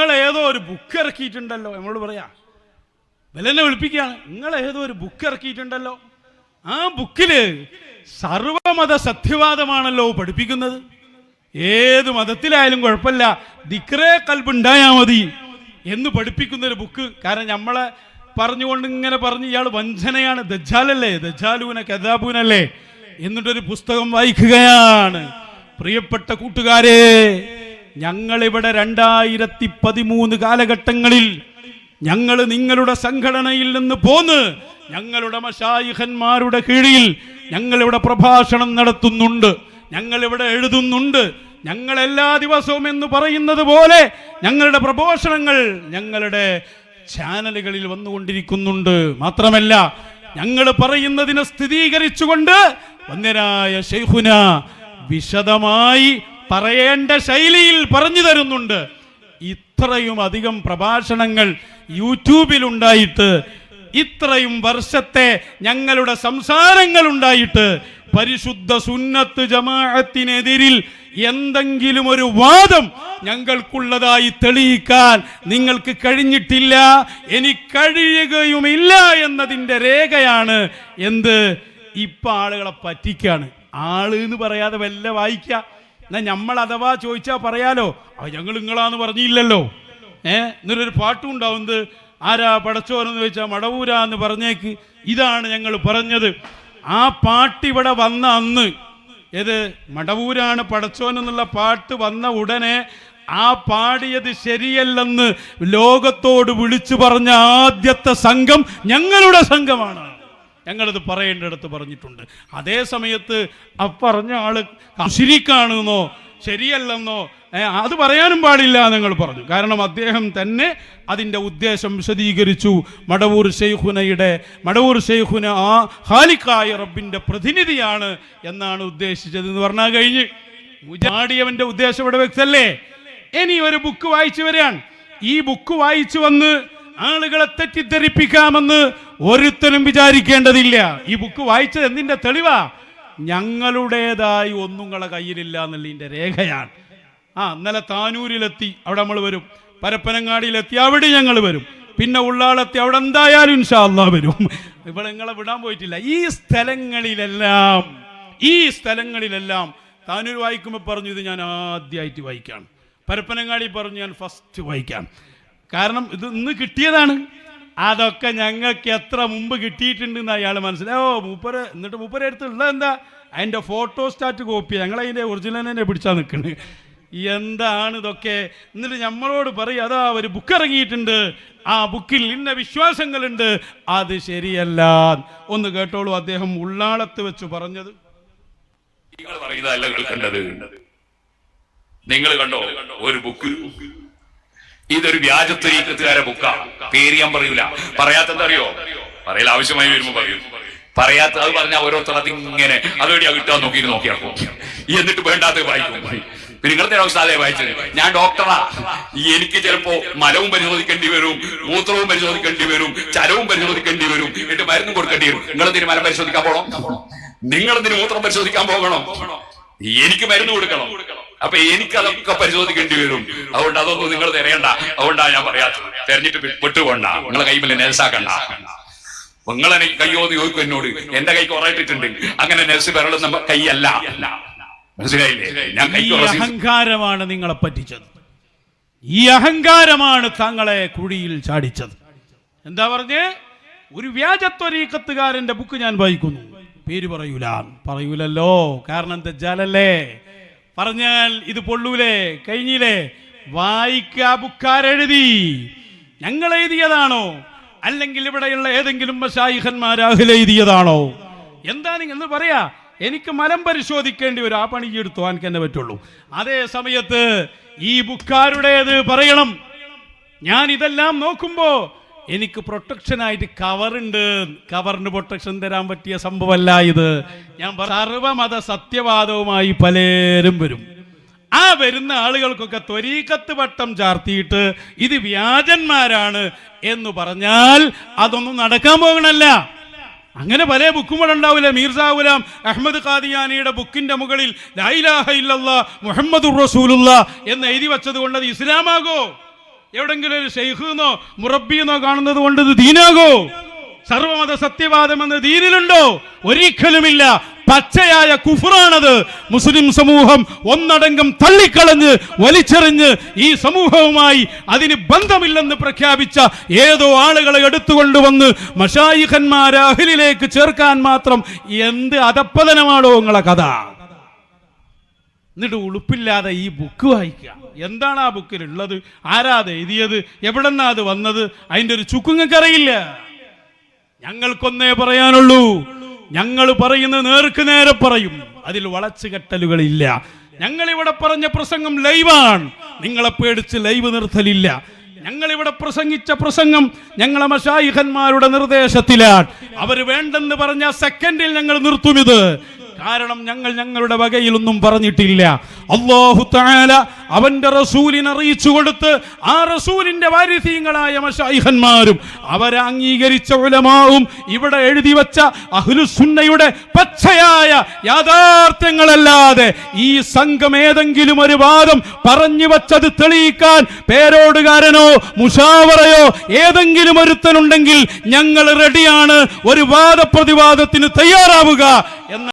നിങ്ങൾ ഏതോ ഒരു ബുക്ക് ഇറക്കിയിട്ടുണ്ടല്ലോ. നമ്മളോട് പറയാ വിലനെ വിളിപ്പിക്കുകയാണ്. നിങ്ങൾ ഏതോ ഒരു ബുക്ക് ഇറക്കിയിട്ടുണ്ടല്ലോ. ആ ബുക്കിൽ സർവമത സത്യവാദമാണല്ലോ പഠിപ്പിക്കുന്നത്. ഏത് മതത്തിലായാലും കുഴപ്പമില്ല. ദിക്രേ കൽബുണ്ടായാ മതി എന്ന് പഠിപ്പിക്കുന്ന ഒരു ബുക്ക് കാരണം നമ്മളെ പറഞ്ഞുകൊണ്ട് ഇങ്ങനെ പറഞ്ഞ് ഇയാൾ വഞ്ചനയാണ്. ദജ്ജാലല്ലേ? ദജ്ജാലൂന കഥാബൂനല്ലേ എന്നിട്ടൊരു പുസ്തകം വായിക്കുകയാണ്. പ്രിയപ്പെട്ട കൂട്ടുകാരെ ഞങ്ങളിവിടെ രണ്ടായിരത്തി പതിമൂന്ന് കാലഘട്ടങ്ങളിൽ ഞങ്ങൾ നിങ്ങളുടെ സംഘടനയിൽ നിന്ന് പോന്ന് ഞങ്ങളുടെ മഷായിഹന്മാരുടെ കീഴിൽ ഞങ്ങളിവിടെ പ്രഭാഷണം നടത്തുന്നുണ്ട് ഞങ്ങളിവിടെ എഴുതുന്നുണ്ട് ഞങ്ങൾ എല്ലാ ദിവസവും എന്ന് പറയുന്നത് പോലെ ഞങ്ങളുടെ പ്രഭാഷണങ്ങൾ ഞങ്ങളുടെ ചാനലുകളിൽ വന്നുകൊണ്ടിരിക്കുന്നുണ്ട്. മാത്രമല്ല ഞങ്ങൾ പറയുന്നതിനെ സ്ഥിരീകരിച്ചുകൊണ്ട് വന്യരായ ശൈഹുന വിശദമായി പറയേണ്ട ശൈലിയിൽ പറഞ്ഞു തരുന്നുണ്ട്. ഇത്രയും അധികം പ്രഭാഷണങ്ങൾ യൂട്യൂബിലുണ്ടായിട്ട് ഇത്രയും വർഷത്തെ ഞങ്ങളുടെ സംസാരങ്ങൾ ഉണ്ടായിട്ട് പരിശുദ്ധ സുന്നത്ത് ജമാഅത്തിനെതിരിൽ എന്തെങ്കിലും ഒരു വാദം ഞങ്ങൾക്കുള്ളതായി തെളിയിക്കാൻ നിങ്ങൾക്ക് കഴിഞ്ഞിട്ടില്ല ഇനി കഴിയുകയുമില്ല എന്നതിന്റെ രേഖയാണ് എന്ത്? ഇപ്പൊ ആളുകളെ പറ്റിക്കാണ്. ആൾ എന്ന് പറയാതെ വല്ല വായിക്കുക. എന്നാ നമ്മൾ അഥവാ ചോദിച്ചാ പറയാലോ ആ ഞങ്ങൾ നിങ്ങളാന്ന് പറഞ്ഞില്ലല്ലോ. ഏഹ് എന്നൊരു പാട്ടും ഉണ്ടാവുന്നത് ആരാ പടച്ചോരെന്ന് ചോദിച്ചാൽ മടവൂരാ എന്ന് പറഞ്ഞേക്ക്. ഇതാണ് ഞങ്ങൾ പറഞ്ഞത്. ആ പാട്ട് ഇവിടെ വന്ന അന്ന് ഏത്? മടവൂരാണ് പടച്ചോൻ എന്നുള്ള പാട്ട് വന്ന ഉടനെ ആ പാടിയത് ശരിയല്ലെന്ന് ലോകത്തോട് വിളിച്ചു പറഞ്ഞ ആദ്യത്തെ സംഘം ഞങ്ങളുടെ സംഘമാണ്. ഞങ്ങളത് പറയേണ്ടടുത്ത് പറഞ്ഞിട്ടുണ്ട്. അതേ സമയത്ത് ആ പറഞ്ഞ ആൾ ശരിക്കാണെന്നോ ശരിയല്ലെന്നോ അത് പറയാനും പാടില്ല നിങ്ങൾ പറഞ്ഞു. കാരണം അദ്ദേഹം തന്നെ അതിന്റെ ഉദ്ദേശം വിശദീകരിച്ചു. മടവൂർ ഷെയ്ഖുനയുടെ മടവൂർ ഷെയ്ഖുന ആ ഹാലിക്കായ റബ്ബിന്റെ പ്രതിനിധിയാണ് എന്നാണ് ഉദ്ദേശിച്ചത് എന്ന് പറഞ്ഞാൽ കഴിഞ്ഞ്. മുജാടിയവന്റെ ഉദ്ദേശം ഇവിടെ വ്യക്തല്ലേ ഇനി ഒരു ബുക്ക് വായിച്ചു വരികയാണ് ഈ ബുക്ക് വായിച്ചു വന്ന് ആളുകളെ തെറ്റിദ്ധരിപ്പിക്കാമെന്ന് ഒരുത്തനും വിചാരിക്കേണ്ടതില്ല. ഈ ബുക്ക് വായിച്ചത് എന്തിന്റെ തെളിവാ? ഞങ്ങളുടേതായി ഒന്നും നിങ്ങളെ കയ്യിലില്ല എന്നുള്ളതിന്റെ രേഖയാണ്. ആ ഇന്നലെ താനൂരിലെത്തി അവിടെ നമ്മൾ വരും. പരപ്പനങ്ങാടിയിലെത്തി അവിടെ ഞങ്ങൾ വരും. പിന്നെ ഉള്ളാളെത്തി അവിടെ എന്തായാലും ഇൻഷാ അല്ലാ വരും. ഇവിടെ നിങ്ങളെ വിടാൻ പോയിട്ടില്ല. ഈ സ്ഥലങ്ങളിലെല്ലാം ഈ സ്ഥലങ്ങളിലെല്ലാം താനൂർ വായിക്കുമ്പോൾ പറഞ്ഞു ഇത് ഞാൻ ആദ്യമായിട്ട് വായിക്കാം പരപ്പനങ്ങാടി പറഞ്ഞു ഞാൻ ഫസ്റ്റ് വായിക്കാം. കാരണം ഇത് ഇന്ന് കിട്ടിയതാണ്. അതൊക്കെ ഞങ്ങൾക്ക് എത്ര മുമ്പ് കിട്ടിയിട്ടുണ്ടെന്ന് അയാൾ മനസ്സിലായോ. മൂപ്പര് എന്നിട്ട് മൂപ്പര് അടുത്ത് ഉള്ളത് എന്താ? അതിന്റെ ഫോട്ടോ സ്റ്റാറ്റ് കോപ്പി ഞങ്ങൾ അതിന്റെ ഒറിജിനൽ തന്നെ പിടിച്ചാൽ നിൽക്കുന്നത് എന്താണ് ഇതൊക്കെ? എന്നിട്ട് നമ്മളോട് പറയും അതാ ഒരു ബുക്ക് ഇറങ്ങിയിട്ടുണ്ട്. ആ ബുക്കിൽ ഇന്ന വിശ്വാസങ്ങളുണ്ട്. അത് ശരിയല്ല. ഒന്ന് കേട്ടോളൂ അദ്ദേഹം ഉള്ളാളത്ത് വെച്ച് പറഞ്ഞത്. നിങ്ങൾ പറയുന്നതല്ല കേൾക്കേണ്ടത് നിങ്ങൾ കണ്ടോ? ഒരു ബുക്ക് ഇതൊരു വ്യാജത്വരീക്കത്തുകാരെ ബുക്കാണ് പേര് ഞാൻ പറയൂല. പറയാത്ത അറിയോ? പറയൽ ആവശ്യമായി വരുമ്പോ പറയൂ. പറയാത്ത അത് പറഞ്ഞ ഓരോരുത്തർ അതിങ്ങനെ അതുവഴിയാ കിട്ടാൻ നോക്കി നോക്കിയാക്കും എന്നിട്ട് വേണ്ടാത്ത വായിക്കും. പിന്നെ നിങ്ങളുടെ അവസ്ഥ അതേ വായിച്ചത്. ഞാൻ ഡോക്ടറാ. എനിക്ക് ചിലപ്പോ മലവും പരിശോധിക്കേണ്ടി വരും മൂത്രവും പരിശോധിക്കേണ്ടി വരും ചരവും പരിശോധിക്കേണ്ടി വരും. എന്നിട്ട് മരുന്നും കൊടുക്കേണ്ടി വരും. നിങ്ങളെന്തിന് മലം പരിശോധിക്കാൻ പോകണം? നിങ്ങളെന്തിന് മൂത്രം പരിശോധിക്കാൻ പോകണം? എനിക്ക് മരുന്ന് കൊടുക്കണം. അപ്പൊ എനിക്ക് അതൊക്കെ പരിശോധിക്കേണ്ടി വരും. അതുകൊണ്ട് അതൊന്നും നിങ്ങൾ തിരയണ്ട. അതുകൊണ്ടാണ് ഞാൻ പറയാത്തത്. തെരഞ്ഞിട്ട് വിട്ടുകൊണ്ട. നിങ്ങളെ കൈമിൽ നെൽസാക്കണ്ട നിങ്ങളെ കയ്യോന്ന് ചോദിക്കും എന്നോട്. എന്റെ കൈ കുറയിട്ടിട്ടുണ്ട്. അങ്ങനെ നെൽസ് വിരളുന്ന കൈയല്ല. മനസ്സിലായില്ലേ? ഞാൻ കൈ അഹങ്കാരമാണ് നിങ്ങളെ പറ്റിച്ചത്. ഈ അഹങ്കാരമാണ് താങ്കളെ കുഴിയിൽ ചാടിച്ചത്. എന്താ പറഞ്ഞേ? ഒരു വ്യാജത്വരീക്കത്തുകാരന്റെ ബുക്ക് ഞാൻ വായിക്കുന്നു. പേര് പറയൂല. പറയൂലല്ലോ. കാരണം ദജ്ജാലല്ലേ പറഞ്ഞാൽ ഇത് പൊള്ളൂലേ കഴിഞ്ഞില്ലേ? വായിക്കാ ബുക്കാരെഴുതി. ഞങ്ങൾ എഴുതിയതാണോ? അല്ലെങ്കിൽ ഇവിടെയുള്ള ഏതെങ്കിലും മഷായിഹന്മാരാഹിൽ എഴുതിയതാണോ? എന്താ നിങ്ങൾ പറയാ? എനിക്ക് മലം പരിശോധിക്കേണ്ടി വരും. ആ പണി എടുത്തു എനിക്ക് തന്നെ പറ്റുള്ളൂ. അതേ സമയത്ത് ഈ ബുക്കാരുടേത് പറയണം. ഞാൻ ഇതെല്ലാം നോക്കുമ്പോ എനിക്ക് പ്രൊട്ടക്ഷനായിട്ട് കവറുണ്ട് കവറിന് പ്രൊട്ടക്ഷൻ തരാൻ പറ്റിയ സംഭവമല്ല ഇത്. ഞാൻ സർവമത സത്യവാദവുമായി പലരും വരും. ആ വരുന്ന ആളുകൾക്കൊക്കെ ത്വരീക്കത്ത് വട്ടം ചാർത്തിയിട്ട് ഇത് വ്യാജന്മാരാണ് എന്ന് പറഞ്ഞാൽ അതൊന്നും നടക്കാൻ പോകണല്ല. അങ്ങനെ പല ബുക്കും ഇവിടെ ഉണ്ടാവില്ല. മീർസാ ഗുലാം അഹമ്മദ് ഖാദിയാനിയുടെ ബുക്കിന്റെ മുകളിൽ ലൈലാഹ ഇല്ലല്ലാ മുഹമ്മദുർ റസൂലുള്ള എന്ന് എഴുതി വച്ചത് കൊണ്ട് അത് ഇസ്ലാമാകോ? എവിടെങ്കിലും ഒരു ഷെയ്ഖെന്നോ മുറബിന്നോ കാണുന്നത് കൊണ്ട് ഇത് ദീനാകോ. സർവമത സത്യവാദം എന്ന ദീനിലുണ്ടോ? ഒരിക്കലുമില്ല. പച്ചയായ കുഫറാണത് മുസ്ലിം സമൂഹം ഒന്നടങ്കം തള്ളിക്കളഞ്ഞ് വലിച്ചെറിഞ്ഞ് ഈ സമൂഹവുമായി അതിന് ബന്ധമില്ലെന്ന് പ്രഖ്യാപിച്ച ഏതോ ആളുകളെ എടുത്തുകൊണ്ടുവന്ന് മഷായിഖന്മാരെ അഹിലിലേക്ക് ചേർക്കാൻ മാത്രം എന്ത് അതപ്പതനമാണോ നിങ്ങളെ കഥ? എന്നിട്ട് ഉളുപ്പില്ലാതെ ഈ ബുക്ക് വായിക്കുക. എന്താണ് ആ ബുക്കിൽ ഉള്ളത്? ആരാ അത് എഴുതിയത്? എവിടെന്നാ അത് വന്നത്? അതിന്റെ ഒരു ചുക്കുങ്ങൾക്കറിയില്ല. ഞങ്ങൾക്കൊന്നേ പറയാനുള്ളൂ. ഞങ്ങൾ പറയുന്നത് നേർക്ക് നേരെ പറയും. അതിൽ വളച്ചുകെട്ടലുകളില്ല. ഞങ്ങൾ ഇവിടെ പറഞ്ഞ പ്രസംഗം ലൈവാണ്. നിങ്ങളെ പേടിച്ച് ലൈവ് നിർത്തലില്ല. ഞങ്ങൾ ഇവിടെ പ്രസംഗിച്ച പ്രസംഗം ഞങ്ങളെ മഷായിഖന്മാരുടെ നിർദ്ദേശത്തിലാണ്. അവർ വേണ്ടെന്ന് പറഞ്ഞ സെക്കൻഡിൽ ഞങ്ങൾ നിർത്തും ഇത്. കാരണം ഞങ്ങൾ ഞങ്ങളുടെ വകയിലൊന്നും പറഞ്ഞിട്ടില്ല. അള്ളാഹു താല അവന്റെ റസൂലിനെ അറിയിച്ചു കൊടുത്ത് ആ റസൂലിന്റെ വാരിധീങ്ങളായ മഷായിഹന്മാരും അവരെ അംഗീകരിച്ച ഉലമാവും ഇവിടെ എഴുതി വച്ച അഹ്ലുസുന്നയുടെ പച്ചയായ യാഥാർത്ഥ്യങ്ങളല്ലാതെ ഈ സംഘം ഏതെങ്കിലും ഒരു വാദം പറഞ്ഞു വച്ചത് തെളിയിക്കാൻ പേരോടുകാരനോ മുഷാവറയോ ഏതെങ്കിലും ഒരുത്തനുണ്ടെങ്കിൽ ഞങ്ങൾ റെഡിയാണ് ഒരു വാദപ്രതിവാദത്തിന് തയ്യാറാവുക എന്ന